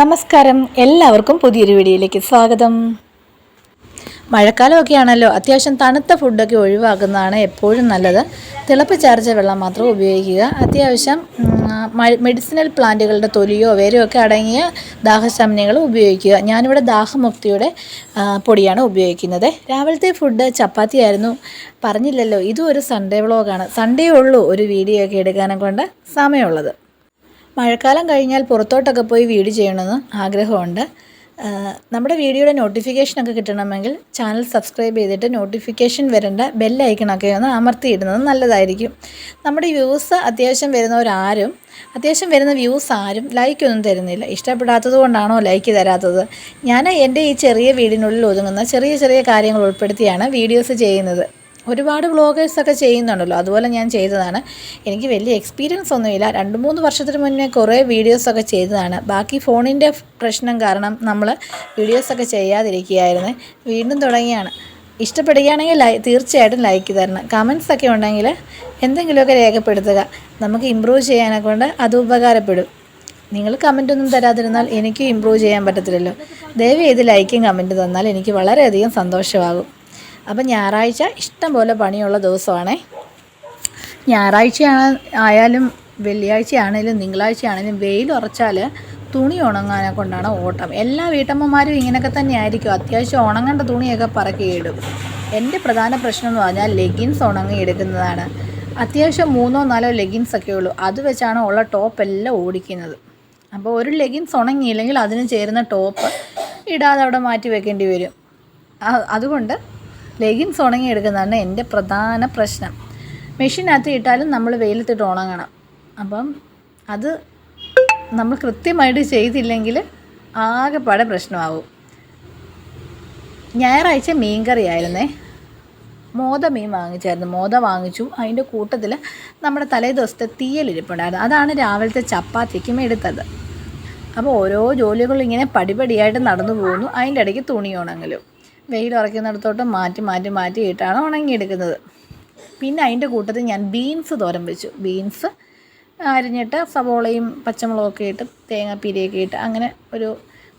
നമസ്കാരം. എല്ലാവർക്കും പുതിയൊരു വീഡിയോയിലേക്ക് സ്വാഗതം. മഴക്കാലമൊക്കെ ആണല്ലോ അത്യാവശ്യം തണുത്ത ഫുഡൊക്കെ ഒഴിവാക്കുന്നതാണ് എപ്പോഴും നല്ലത്. തിളപ്പ് ചാർജ് വെള്ളം മാത്രം ഉപയോഗിക്കുക. അത്യാവശ്യം മെഡിസിനൽ പ്ലാന്റുകളുടെ തൊലിയോ വേരോ ഒക്കെ അടങ്ങിയ ദാഹശമനങ്ങൾ ഉപയോഗിക്കുക. ഞാനിവിടെ ദാഹമുക്തിയുടെ പൊടിയാണ് ഉപയോഗിക്കുന്നത്. രാവിലത്തെ ഫുഡ് ചപ്പാത്തിയായിരുന്നു. പറഞ്ഞില്ലല്ലോ ഇതും ഒരു സൺഡേ വ്ളോഗാണ് സൺഡേ ഉള്ളൂ ഒരു വീഡിയോ ഒക്കെ എടുക്കാനെ കൊണ്ട് സമയമുള്ളത്. മഴക്കാലം കഴിഞ്ഞാൽ പുറത്തോട്ടൊക്കെ പോയി വീട് ചെയ്യണമെന്ന് ആഗ്രഹമുണ്ട്. നമ്മുടെ വീഡിയോയുടെ നോട്ടിഫിക്കേഷനൊക്കെ കിട്ടണമെങ്കിൽ ചാനൽ സബ്സ്ക്രൈബ് ചെയ്തിട്ട് നോട്ടിഫിക്കേഷൻ വരേണ്ട ബെല്ലൈക്കണൊക്കെ ഒന്ന് അമർത്തിയിടുന്നത് നല്ലതായിരിക്കും. നമ്മുടെ വ്യൂസ് അത്യാവശ്യം വരുന്നവരാരും അത്യാവശ്യം വരുന്ന വ്യൂസ് ആരും ലൈക്കൊന്നും തരുന്നില്ല. ഇഷ്ടപ്പെടാത്തത് കൊണ്ടാണോ ലൈക്ക് തരാത്തത്? ഞാൻ എന്റെ ഈ ചെറിയ വീടിനുള്ളിൽ ഒതുങ്ങുന്ന ചെറിയ ചെറിയ കാര്യങ്ങൾ ഉൾപ്പെടുത്തിയാണ് വീഡിയോസ് ചെയ്യുന്നത്. ഒരുപാട് വ്ളോഗേഴ്സൊക്കെ ചെയ്യുന്നുണ്ടല്ലോ. അതുപോലെ ഞാൻ ചെയ്തതാണ്. എനിക്ക് വലിയ എക്സ്പീരിയൻസ് ഒന്നുമില്ല. രണ്ട് മൂന്ന് വർഷത്തിന് മുന്നേ കുറേ വീഡിയോസൊക്കെ ചെയ്തതാണ്. ബാക്കി ഫോണിന്റെ പ്രശ്നം കാരണം നമ്മൾ വീഡിയോസൊക്കെ ചെയ്യാതിരിക്കുകയായിരുന്നു. വീണ്ടും തുടങ്ങിയാണ്. ഇഷ്ടപ്പെടുകയാണെങ്കിൽ ലൈ തീർച്ചയായിട്ടും ലൈക്ക് തരണം. കമൻസ് ഒക്കെ ഉണ്ടെങ്കിൽ എന്തെങ്കിലുമൊക്കെ രേഖപ്പെടുത്തുക. നമുക്ക് ഇമ്പ്രൂവ് ചെയ്യാനൊക്കെ കൊണ്ട് അത് ഉപകാരപ്പെടും. നിങ്ങൾ കമന്റ് ഒന്നും തരാതിരുന്നാൽ എനിക്കും ഇമ്പ്രൂവ് ചെയ്യാൻ പറ്റത്തില്ലല്ലോ. ദയവ് ചെയ്ത് ലൈക്കും കമന്റ് തന്നാൽ എനിക്ക് വളരെയധികം സന്തോഷമാകും. അപ്പം ഞായറാഴ്ച ഇഷ്ടം പോലെ പണിയുള്ള ദിവസമാണേ. ഞായറാഴ്ചയാണ് ആയാലും വെള്ളിയാഴ്ച ആണെങ്കിലും തിങ്കളാഴ്ച ആണെങ്കിലും വെയിൽ ഉറച്ചാൽ തുണി ഉണങ്ങാനെ കൊണ്ടാണ് ഓട്ടം. എല്ലാ വീട്ടമ്മമാരും ഇങ്ങനെയൊക്കെ തന്നെ ആയിരിക്കും അത്യാവശ്യം ഉണങ്ങേണ്ട തുണിയൊക്കെ പറക്കി ഇടും. എന്റെ പ്രധാന പ്രശ്നം എന്ന് പറഞ്ഞാൽ ലെഗിൻസ് ഉണങ്ങി എടുക്കുന്നതാണ്. അത്യാവശ്യം മൂന്നോ നാലോ ലെഗിൻസ് ഒക്കെ ഉള്ളൂ. അത് വെച്ചാണ് ഉള്ള ടോപ്പ് എല്ലാം ഓടിക്കുന്നത്. അപ്പോൾ ഒരു ലെഗിൻസ് ഉണങ്ങിയില്ലെങ്കിൽ അതിന് ചേരുന്ന ടോപ്പ് ഇടാതെ അവിടെ മാറ്റി വെക്കേണ്ടി വരും. അതുകൊണ്ട് ലെഗിൻസ് ഉണങ്ങിയെടുക്കുന്നതാണ് എന്റെ പ്രധാന പ്രശ്നം. മെഷീനകത്ത് ഇട്ടാലും നമ്മൾ വെയിലത്തിട്ട് ഉണങ്ങണം. അപ്പം അത് നമ്മൾ കൃത്യമായിട്ട് ചെയ്തില്ലെങ്കിൽ ആകെപ്പാടെ പ്രശ്നമാവും. ഞായറാഴ്ച മീൻ കറി ആയിരുന്നേ. മോത മീൻ വാങ്ങിച്ചായിരുന്നു. മോത വാങ്ങിച്ചു. അതിന്റെ കൂട്ടത്തിൽ നമ്മുടെ തലേ ദിവസത്തെ തീയലിരിപ്പുണ്ടായിരുന്നു. അതാണ് രാവിലത്തെ ചപ്പാത്തിക്കും എടുത്തത്. അപ്പോൾ ഓരോ ജോലികളും ഇങ്ങനെ പടിപടിയായിട്ട് നടന്നു പോകുന്നു. അതിന്റെ ഇടയ്ക്ക് തുണി ഉണങ്ങലും. വെയിൽ ഉറക്കുന്നിടത്തോട്ട് മാറ്റി മാറ്റി മാറ്റിയിട്ടാണ് ഉണങ്ങിയെടുക്കുന്നത്. പിന്നെ അതിന്റെ കൂട്ടത്തിൽ ഞാൻ ബീൻസ് തോരൻ വെച്ചു. ബീൻസ് അരിഞ്ഞിട്ട് സവോളയും പച്ചമുളകൊക്കെ ഇട്ട് തേങ്ങാപ്പീരിയൊക്കെ ഇട്ട് അങ്ങനെ ഒരു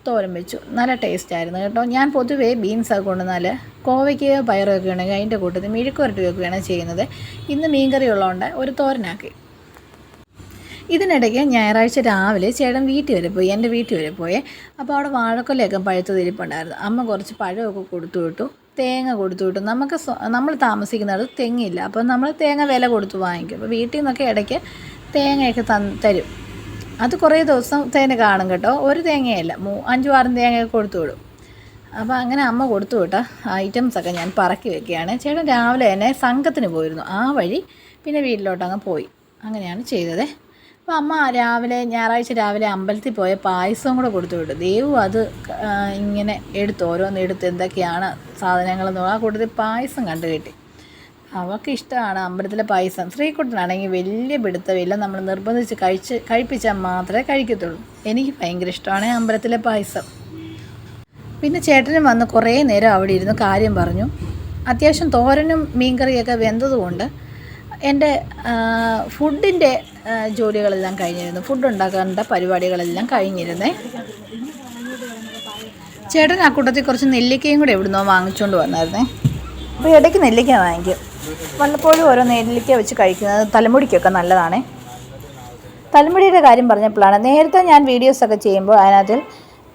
തോരൻ വെച്ചു. നല്ല ടേസ്റ്റ് ആയിരുന്നു കേട്ടോ. ഞാൻ പൊതുവേ ബീൻസ് ഒക്കെ കൊണ്ടുവന്നാൽ കോവയ്ക്ക് പയറൊക്കെ ഉണ്ടെങ്കിൽ അതിന്റെ കൂട്ടത്തിൽ മെഴുക്കുവരട്ടി വെക്കുകയാണ് ചെയ്യുന്നത്. ഇന്ന് മീൻകറി ഉള്ളതുകൊണ്ട് ഒരു തോരനാക്കി. ഇതിനിടയ്ക്ക് ഞായറാഴ്ച രാവിലെ ചേട്ടൻ വീട്ടിൽ വരെ പോയി എന്റെ വീട്ടിൽ വരെ പോയേ. അപ്പോൾ അവിടെ വാഴക്കൊലയൊക്കെ പഴുത്തത് തിരിപ്പുണ്ടായിരുന്നു അമ്മ കുറച്ച് പഴമൊക്കെ കൊടുത്തു വിട്ടു തേങ്ങ കൊടുത്തു വിട്ടു. നമുക്ക് നമ്മൾ താമസിക്കുന്നിടത്ത് തെങ്ങില്ല. അപ്പോൾ നമ്മൾ തേങ്ങ വില കൊടുത്ത് വാങ്ങിക്കും. അപ്പോൾ വീട്ടിൽ നിന്നൊക്കെ ഇടയ്ക്ക് തേങ്ങയൊക്കെ തരും. അത് കുറേ ദിവസം തേങ്ങ കാണും കേട്ടോ. ഒരു തേങ്ങയല്ല മൂ അഞ്ചു ആറും തേങ്ങയൊക്കെ കൊടുത്തു വിടും. അപ്പോൾ അങ്ങനെ അമ്മ കൊടുത്തു വിട്ട ഐറ്റംസൊക്കെ ഞാൻ പറക്കി വെക്കുകയാണ്. ചേട്ടൻ രാവിലെ തന്നെ സംഘത്തിന് പോയിരുന്നു. ആ വഴി പിന്നെ വീട്ടിലോട്ട് അങ്ങ് പോയി. അങ്ങനെയാണ് ചെയ്തത്. അപ്പോൾ അമ്മ രാവിലെ ഞായറാഴ്ച രാവിലെ അമ്പലത്തിൽ പോയ പായസവും കൂടെ കൊടുത്തു വിട്ടു. ദേവു അത് ഇങ്ങനെ എടുത്ത് ഓരോന്ന് എടുത്ത് എന്തൊക്കെയാണ് സാധനങ്ങളെന്ന് ആ കൂട്ടത്തിൽ പായസം കണ്ടു കിട്ടി. അവൾക്ക് ഇഷ്ടമാണ് അമ്പലത്തിലെ പായസം. ശ്രീകുട്ടനാണെങ്കിൽ വലിയ പിടുത്തമില്ല. നമ്മൾ നിർബന്ധിച്ച് കഴിച്ച് കഴിപ്പിച്ചാൽ മാത്രമേ കഴിക്കത്തുള്ളൂ. എനിക്ക് ഭയങ്കര ഇഷ്ടമാണ് അമ്പലത്തിലെ പായസം. പിന്നെ ചേട്ടനും വന്ന് കുറേ നേരം അവിടെ ഇരുന്ന് കാര്യം പറഞ്ഞു. അത്യാവശ്യം തോരനും മീൻകറിയൊക്കെ വെന്തതുകൊണ്ട് എന്റെ ഫുഡിന്റെ ജോലികളെല്ലാം കഴിഞ്ഞിരുന്നു. ഫുഡ് ഉണ്ടാക്കേണ്ട പരിപാടികളെല്ലാം കഴിഞ്ഞിരുന്നേ. ചേട്ടൻ ആ കൂട്ടത്തിൽ കുറച്ച് നെല്ലിക്കയും കൂടെ എവിടുന്നോ വാങ്ങിച്ചുകൊണ്ട് വന്നായിരുന്നേ. അപ്പോൾ ഇടയ്ക്ക് നെല്ലിക്ക വാങ്ങിക്കും. വല്ലപ്പോഴും ഓരോ നെല്ലിക്ക വെച്ച് കഴിക്കുന്നത് തലമുടിക്കൊക്കെ നല്ലതാണേ. തലമുടിയുടെ കാര്യം പറഞ്ഞപ്പോഴാണ്. നേരത്തെ ഞാൻ വീഡിയോസൊക്കെ ചെയ്യുമ്പോൾ അതിനകത്തിൽ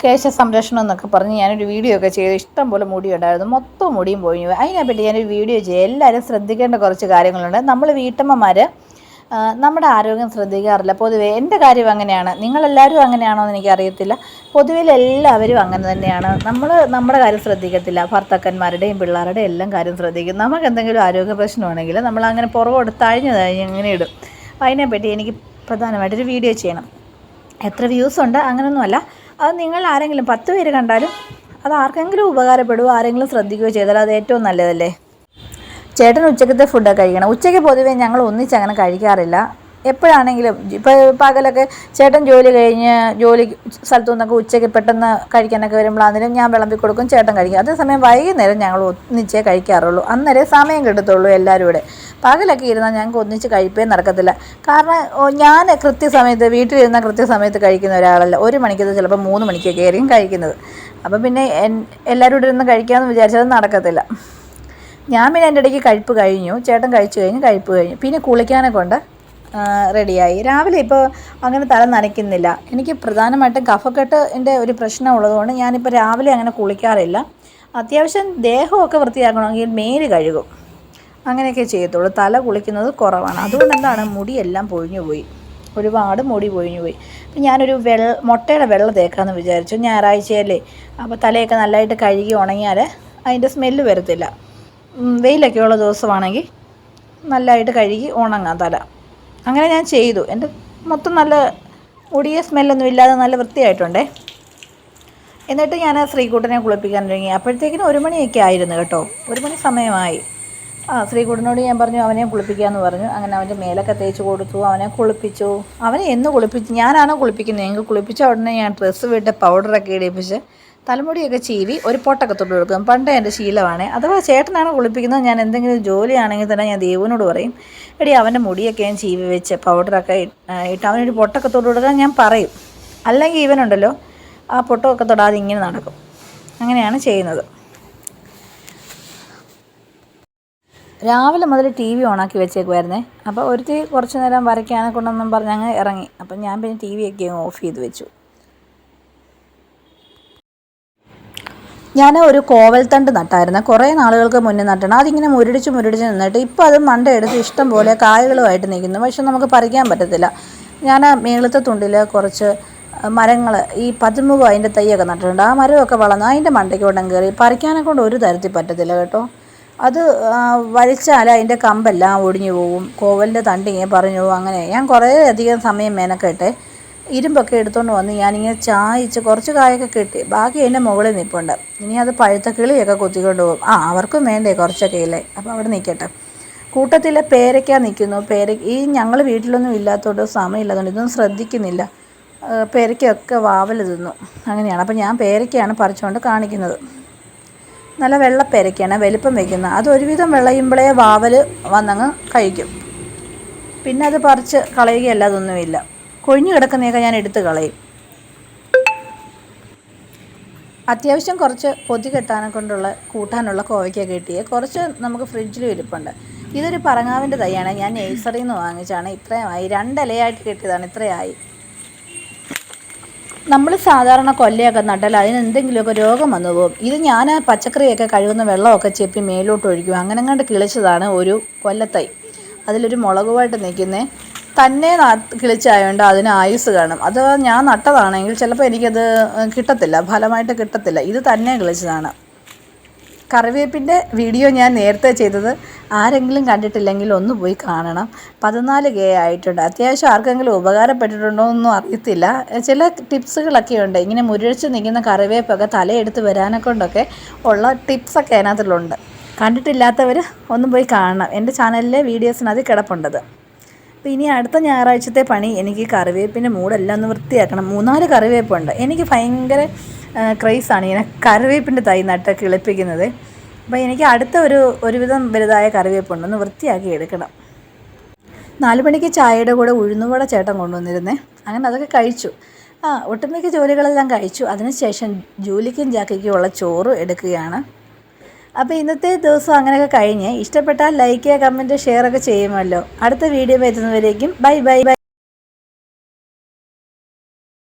കേശ സംരക്ഷണം എന്നൊക്കെ പറഞ്ഞ് ഞാനൊരു വീഡിയോ ഒക്കെ ചെയ്ത് ഇഷ്ടം പോലെ മുടി ഉണ്ടായിരുന്നു. മൊത്തം മുടിയും പോയി. അതിനെപ്പറ്റി ഞാനൊരു വീഡിയോ ചെയ്യുക എല്ലാവരും ശ്രദ്ധിക്കേണ്ട കുറച്ച് കാര്യങ്ങളുണ്ട്. നമ്മൾ വീട്ടമ്മമാർ നമ്മുടെ ആരോഗ്യം ശ്രദ്ധിക്കാറില്ല. പൊതുവേ എന്റെ കാര്യം അങ്ങനെയാണ്. നിങ്ങളെല്ലാവരും അങ്ങനെയാണോ എന്ന് എനിക്കറിയത്തില്ല. പൊതുവെ എല്ലാവരും അങ്ങനെ തന്നെയാണ്. നമ്മൾ നമ്മുടെ കാര്യം ശ്രദ്ധിക്കത്തില്ല. ഭർത്താക്കന്മാരുടെയും പിള്ളേരുടെയും എല്ലാം കാര്യം ശ്രദ്ധിക്കും. നമുക്ക് എന്തെങ്കിലും ആരോഗ്യ പ്രശ്നമാണെങ്കിൽ നമ്മൾ അങ്ങനെ പുറകോട്ട് തഴഞ്ഞു തഴഞ്ഞ് ഇങ്ങനെ ഇടും. അപ്പോൾ അതിനെപ്പറ്റി എനിക്ക് പ്രധാനമായിട്ടൊരു വീഡിയോ ചെയ്യണം. എത്ര വ്യൂസ് ഉണ്ട്? അങ്ങനെയൊന്നുമല്ല. അത് നിങ്ങൾ ആരെങ്കിലും പത്ത് പേര് കണ്ടാലും അത് ആർക്കെങ്കിലും ഉപകാരപ്പെടുകയോ ആരെങ്കിലും ശ്രദ്ധിക്കുകയോ ചെയ്താൽ അത് ഏറ്റവും നല്ലതല്ലേ? ചേട്ടൻ ഉച്ചക്കത്തെ ഫുഡൊക്കെ കഴിക്കണം. ഉച്ചയ്ക്ക് പൊതുവേ ഞങ്ങൾ ഒന്നിച്ചങ്ങനെ കഴിക്കാറില്ല. എപ്പോഴാണെങ്കിലും ഇപ്പോൾ പകലൊക്കെ ചേട്ടൻ ജോലി കഴിഞ്ഞ് ജോലി സ്ഥലത്തു നിന്നൊക്കെ ഉച്ചയ്ക്ക് പെട്ടെന്ന് കഴിക്കാനൊക്കെ വരുമ്പോഴാണെങ്കിലും ഞാൻ വിളമ്പി കൊടുക്കും ചേട്ടൻ കഴിക്കും. അതേസമയം വൈകുന്നേരം ഞങ്ങൾ ഒന്നിച്ചേ കഴിക്കാറുള്ളൂ. അന്നേരം സമയം കിട്ടത്തുള്ളൂ എല്ലാവരും കൂടെ. പകലൊക്കെ ഇരുന്നാൽ ഞങ്ങൾക്ക് ഒന്നിച്ച് കഴിപ്പേ നടക്കത്തില്ല. കാരണം ഞാൻ കൃത്യസമയത്ത് വീട്ടിലിരുന്ന കൃത്യസമയത്ത് കഴിക്കുന്ന ഒരാളല്ല. ഒരു മണിക്കത് ചിലപ്പോൾ മൂന്ന് മണിക്കൊക്കെ ആയിരിക്കും കഴിക്കുന്നത്. അപ്പം പിന്നെ എല്ലാവരും കൂടെ ഇരുന്ന് കഴിക്കാമെന്ന് വിചാരിച്ചത് നടക്കത്തില്ല. ഞാൻ പിന്നെ എന്റെ ഇടയ്ക്ക് കഴിപ്പ് കഴിഞ്ഞു. ചേട്ടൻ കഴിച്ചു കഴിഞ്ഞ് കഴിപ്പ് കഴിഞ്ഞു. പിന്നെ കുളിക്കാനെ കൊണ്ട് റെഡിയായി. രാവിലെ ഇപ്പോൾ അങ്ങനെ തല നനയ്ക്കുന്നില്ല. എനിക്ക് പ്രധാനമായിട്ടും കഫക്കെട്ടിന്റെ ഒരു പ്രശ്നം ഉള്ളതുകൊണ്ട് ഞാനിപ്പോൾ രാവിലെ അങ്ങനെ കുളിക്കാറില്ല. അത്യാവശ്യം ദേഹമൊക്കെ വൃത്തിയാക്കണമെങ്കിൽ മേൽ കഴുകും. അങ്ങനെയൊക്കെ ചെയ്യത്തുള്ളൂ. തല കുളിക്കുന്നത് കുറവാണ്. അതുകൊണ്ട് എന്താണ്? മുടിയെല്ലാം പൊഴിഞ്ഞു പോയി. ഒരുപാട് മുടി പൊഴിഞ്ഞു പോയി. അപ്പം ഞാനൊരു വെള്ള മുട്ടയുടെ വെള്ളം തേക്കാമെന്ന് വിചാരിച്ചു. ഞായറാഴ്ചയല്ലേ. അപ്പോൾ തലയൊക്കെ നല്ലതായിട്ട് കഴുകി ഉണങ്ങിയാൽ അതിന്റെ സ്മെല്ല് വരത്തില്ല. വെയിലൊക്കെയുള്ള ദിവസമാണെങ്കിൽ നല്ലതായിട്ട് കഴുകി ഉണങ്ങാം തല. അങ്ങനെ ഞാൻ ചെയ്തു. എന്റെ മൊത്തം നല്ല ഒടിയ സ്മെല്ലൊന്നും ഇല്ലാതെ നല്ല വൃത്തിയായിട്ടുണ്ടേ. എന്നിട്ട് ഞാൻ ശ്രീകൂട്ടനെ കുളിപ്പിക്കാൻ തുടങ്ങി അപ്പോഴത്തേക്കിനും ഒരു മണിയൊക്കെ ആയിരുന്നു കേട്ടോ. ഒരു മണി സമയമായി. ആ ശ്രീകുട്ടനോട് ഞാൻ പറഞ്ഞു അവനെ കുളിപ്പിക്കാമെന്ന് പറഞ്ഞു. അങ്ങനെ അവന്റെ മേലൊക്കെ തേച്ച് കൊടുത്തു. അവനെ കുളിപ്പിച്ചു. അവനെ എന്ന് കുളിപ്പിച്ചു ഞാനാണോ കുളിപ്പിക്കുന്നത്? എങ്കിൽ കുളിപ്പിച്ച ഉടനെ ഞാൻ ഡ്രസ്സ് വിട്ട് പൗഡറൊക്കെ ഇടിപ്പിച്ച് തലമുടിയൊക്കെ ചീവി ഒരു പൊട്ടൊക്കെ തൊട്ട് കൊടുക്കും. പണ്ട് എന്റെ ശീലമാണ്. അഥവാ ചേട്ടനാണ് കുളിപ്പിക്കുന്നത് ഞാൻ എന്തെങ്കിലും ജോലിയാണെങ്കിൽ തന്നെ ഞാൻ ദേവുവിനോട് പറയും എടി അവന്റെ മുടിയൊക്കെ ഞാൻ ചീവി വെച്ച് പൗഡറൊക്കെ ഇട്ട് അവനൊരു പൊട്ടൊക്കെ തൊട്ട് കൊടുക്കാൻ ഞാൻ പറയും. അല്ലെങ്കിൽ ഇവനുണ്ടല്ലോ ആ പൊട്ടമൊക്കെ തൊടാതെ ഇങ്ങനെ നടക്കും. അങ്ങനെയാണ് ചെയ്യുന്നത്. രാവിലെ മുതൽ ടി വി ഓണാക്കി വെച്ചേക്കുമായിരുന്നേ അപ്പോൾ ഒരുത്തി കുറച്ച് നേരം വരയ്ക്കാനെ കൊണ്ടൊന്നും പറഞ്ഞ് അങ്ങ് ഇറങ്ങി. അപ്പം ഞാൻ പിന്നെ ടി വി ഒക്കെ ഓഫ് ചെയ്ത് വെച്ചു. ഞാൻ ഒരു കോവൽത്തണ്ട് നട്ടായിരുന്നു. കുറേ നാളുകൾക്ക് മുന്നേ നട്ടണം. അതിങ്ങനെ മുരടിച്ച് മുരടിച്ച് നിന്നിട്ട് ഇപ്പോൾ അത് മണ്ട എടുത്ത് ഇഷ്ടം പോലെ കായകളുമായിട്ട് നിൽക്കുന്നു. പക്ഷെ നമുക്ക് പറിക്കാൻ പറ്റത്തില്ല. ഞാൻ മേളത്തെ തുണ്ടിൽ കുറച്ച് മരങ്ങൾ ഈ പതിമുഖം അതിന്റെ തൈയൊക്കെ നട്ടിട്ടുണ്ട്. ആ മരമൊക്കെ വളർന്നു അതിന്റെ മണ്ടയ്ക്ക് ഉടൻ കയറി പറിക്കാനെ കൊണ്ട് ഒരു തരത്തിൽ പറ്റത്തില്ല കേട്ടോ. അത് വലിച്ചാൽ അതിന്റെ കമ്പെല്ലാം ഒടിഞ്ഞു പോകും കോവലിന്റെ തണ്ടിങ്ങനെ പറഞ്ഞു പോകും അങ്ങനെ ഞാൻ കുറേ അധികം സമയം മെനക്കെട്ടെ ഇരുമ്പൊക്കെ എടുത്തുകൊണ്ട് വന്ന് ഞാനിങ്ങനെ ചായച്ച് കുറച്ച് കായൊക്കെ കിട്ടി. ബാക്കി അതിന്റെ മുകളിൽ നിൽപ്പുണ്ട് ഇനി അത് പഴുത്ത കിളിയൊക്കെ കുത്തിക്കൊണ്ട് പോകും. ആ അവർക്കും വേണ്ടേ കുറച്ചൊക്കെ ഇല്ലേ? അപ്പോൾ അവിടെ നിൽക്കട്ടെ കൂട്ടത്തിലെ പേരയ്ക്ക നിൽക്കുന്നു. പേര ഈ ഞങ്ങൾ വീട്ടിലൊന്നും ഇല്ലാത്തതുകൊണ്ട് സമയമില്ലാത്തതുകൊണ്ട് ഇതൊന്നും ശ്രദ്ധിക്കുന്നില്ല. പേരയ്ക്കൊക്കെ വാവൽ തിന്നു. അങ്ങനെയാണ്. അപ്പോൾ ഞാൻ പേരയ്ക്കയാണ് പറിച്ചുകൊണ്ട് കാണിക്കുന്നത്. നല്ല വെള്ള വലിപ്പം വയ്ക്കുന്നത് അത് ഒരുവിധം വിളയുമ്പോഴേ വാവൽ വന്നങ്ങ് കഴിക്കും. പിന്നെ അത് പറിച്ച് കളയുകയല്ല അതൊന്നുമില്ല. കൊഴിഞ്ഞു കിടക്കുന്നതൊക്കെ ഞാൻ എടുത്ത് കളയും. അത്യാവശ്യം കുറച്ച് പൊതി കെട്ടാനെ കൊണ്ടുള്ള കൂട്ടാനുള്ള കോവയ്ക്ക കിട്ടിയേ. കുറച്ച് നമുക്ക് ഫ്രിഡ്ജിൽ ഇരിപ്പുണ്ട്. ഇതൊരു പറങ്ങാവിന്റെ തൈയാണ്. ഞാൻ നേഴ്സറിയിൽ നിന്ന് വാങ്ങിച്ചാണ് ഇത്രയുമായി. രണ്ടിലയായിട്ട് കിട്ടിയതാണ്. ഇത്രയായി. നമ്മൾ സാധാരണ കൊല്ലയൊക്കെ നട്ടാൽ അതിന് എന്തെങ്കിലുമൊക്കെ രോഗം വന്നു പോകും. ഇത് ഞാൻ പച്ചക്കറിയൊക്കെ കഴുകുന്ന വെള്ളമൊക്കെ ചെപ്പി മേലോട്ട് ഒഴിക്കും. അങ്ങനെ കണ്ട് കിളിച്ചതാണ് ഒരു കൊല്ലത്തൈ. അതിലൊരു മുളകുമായിട്ട് നിൽക്കുന്നേ. തന്നെ കിളിച്ചായോണ്ട് അതിന് ആയുസ് കാണും. അത് ഞാൻ നട്ടതാണെങ്കിൽ ചിലപ്പോൾ എനിക്കത് കിട്ടത്തില്ല. ഫലമായിട്ട് കിട്ടത്തില്ല. ഇത് തന്നെ കിളിച്ചതാണ്. കറിവേപ്പിന്റെ വീഡിയോ ഞാൻ നേരത്തെ ചെയ്തത് ആരെങ്കിലും കണ്ടിട്ടില്ലെങ്കിൽ ഒന്ന് പോയി കാണണം. പതിനാല് കെ ആയിട്ടുണ്ട്. അത്യാവശ്യം ആർക്കെങ്കിലും ഉപകാരപ്പെട്ടിട്ടുണ്ടോ എന്നൊന്നും അറിയത്തില്ല. ചില ടിപ്സുകളൊക്കെ ഉണ്ട്. ഇങ്ങനെ മുരഴിച്ച് നിൽക്കുന്ന കറിവേപ്പൊക്കെ തലയെടുത്ത് വരാനെ കൊണ്ടൊക്കെ ഉള്ള ടിപ്സൊക്കെ അതിനകത്തിലുണ്ട്. കണ്ടിട്ടില്ലാത്തവർ ഒന്നും പോയി കാണണം. എന്റെ ചാനലിലെ വീഡിയോസിനകത്ത് കിടപ്പുണ്ടത് അപ്പോൾ ഇനി അടുത്ത ഞായറാഴ്ചത്തെ പണി എനിക്ക് കറിവേപ്പിന്റെ മൂടെല്ലാം ഒന്ന് വൃത്തിയാക്കണം. മൂന്നാൽ കറിവേപ്പുണ്ട്. എനിക്ക് ഭയങ്കര ക്രൈസാണ് ഇങ്ങനെ കറിവേപ്പിന്റെ തൈ നട്ട് കിളിപ്പിക്കുന്നത്. അപ്പോൾ എനിക്ക് അടുത്ത ഒരു ഒരുവിധം വലുതായ കറിവേപ്പുണ്ട്. ഒന്ന് വൃത്തിയാക്കി എടുക്കണം. നാല് മണിക്ക് ചായയുടെ കൂടെ ഉഴുന്നുവട ചേട്ടൻ കൊണ്ടുവന്നിരുന്നേ. അങ്ങനെ അതൊക്കെ കഴിച്ചു. ആ ഒട്ടുമിക്ക ജോലികളെല്ലാം കഴിച്ചു. അതിനുശേഷം ജോലിക്കും ജാക്കയ്ക്കും ഉള്ള ചോറ് എടുക്കുകയാണ്. അപ്പോൾ ഇന്നത്തെ ദിവസം അങ്ങനെയൊക്കെ കഴിഞ്ഞ്. ഇഷ്ടപ്പെട്ടാൽ ലൈക്ക് ചെയ്യുക കമന്റ് ഷെയർ ഒക്കെ ചെയ്യുമല്ലോ. അടുത്ത വീഡിയോ എത്തുന്നവരേക്കും. Bye bye bye